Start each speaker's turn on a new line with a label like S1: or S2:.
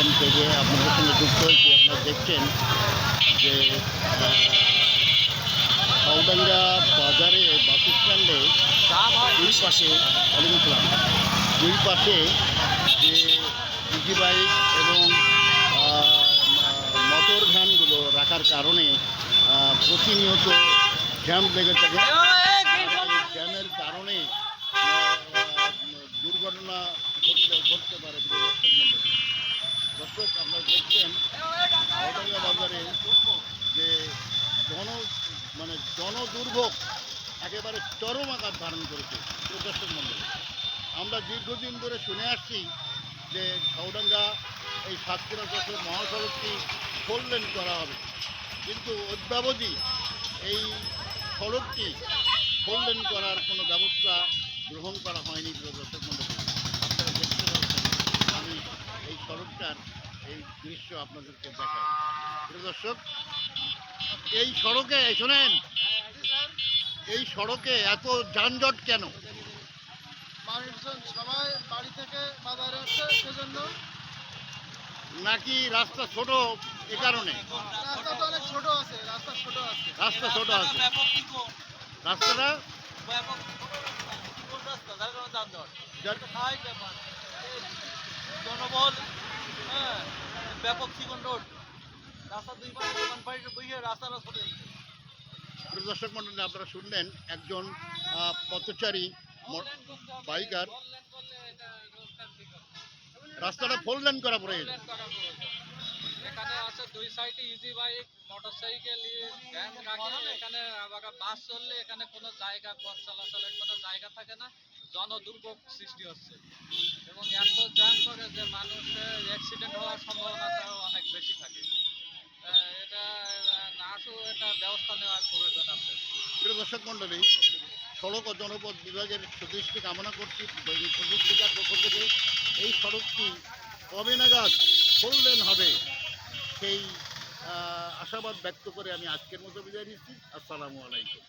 S1: Stand থেকে আপনাদের সঙ্গে যুক্ত হয়েছি আপনারা দেখছেন যে হাওডাঙ্গা বাজারে বাস স্ট্যান্ডে দুই পাশে ওয়ালাইকুম আসসালাম দুই পাশে যে ইজি বাইক এবং মোটর ভ্যানগুলো রাখার কারণে প্রতিনিয়ত জ্যাম লেগে থাকে জ্যামের কারণে দুর্ঘটনা ঘটতে পারে দর্শক, আপনারা দেখছেন হাওড়াঙ্গা বাজারে যে জন মানে জনদুর্ভোগ একেবারে চরম আকার ধারণ করেছে। দর্শক মণ্ডলী আমরা দীর্ঘদিন ধরে শুনে আসছি যে হাওড়াঙ্গা এই সাতক্ষীরা যশোর মহাসড়কটি ফোর লেন করা হবে কিন্তু অদ্যাবধি এই সড়কটি ফোর করার কোনো ব্যবস্থা গ্রহণ করা হয়নি প্রিয় দর্শক মণ্ডলী আপনারা দেখতে পাচ্ছেন আমি এই সড়কটার এই দৃশ্য আপনাদেরকে দেখাই। প্রিয় দর্শক এই সড়কে শোনেন এই সড়কে এত যানজট কেন?
S2: মানুষজন সবাই বাড়ি থেকে বাজারে আসছে সেজন্য
S1: নাকি রাস্তা ছোট এ কারণে?
S2: রাস্তা তো অনেক ছোট আছে রাস্তা ছোট আছে।
S1: রাস্তা ছোট আছে। রাস্তাটা? যার-
S2: জনবল হ্যাঁ ব্যাপক চিকন রোড। রাস্তা দুই পাশে দোকান বসে রাস্তাটা
S1: দর্শক মন্ডলী আপনারা শুনলেন একজন আহ, পথচারী বাইকার। রাস্তাটা ফোর লেন করা প্রয়োজন
S3: এখানে আছে দুই সাইডে easy bike motorcycle van রাখে এখানে আবার বাস চললে এখানে কোনো জায়গা পথ চলাচলের কোনো জায়গা থাকে না। জনদুর্ভোগ সৃষ্টি হচ্ছে। এবং এত জ্যাম করে যে মানুষের অ্যাক্সিডেন্ট হওয়ার সম্ভাবনাটাও অনেক বেশি থাকে। এটা নাটু এটা ব্যবস্থা নেওয়ার প্রয়োজন আছে।
S1: প্রিয় দর্শক মন্ডলী সড়ক ও জনপথ বিভাগের সুদৃষ্টি কামনা করছি। প্রযুক্তিকার পক্ষ থেকে এই সড়কটি কবে নাগাদ ফোর লেন হবে সেই আশাবাদ ব্যক্ত করে আমি আজকের মতো বিদায় নিচ্ছি। আসসালামু আলাইকুম।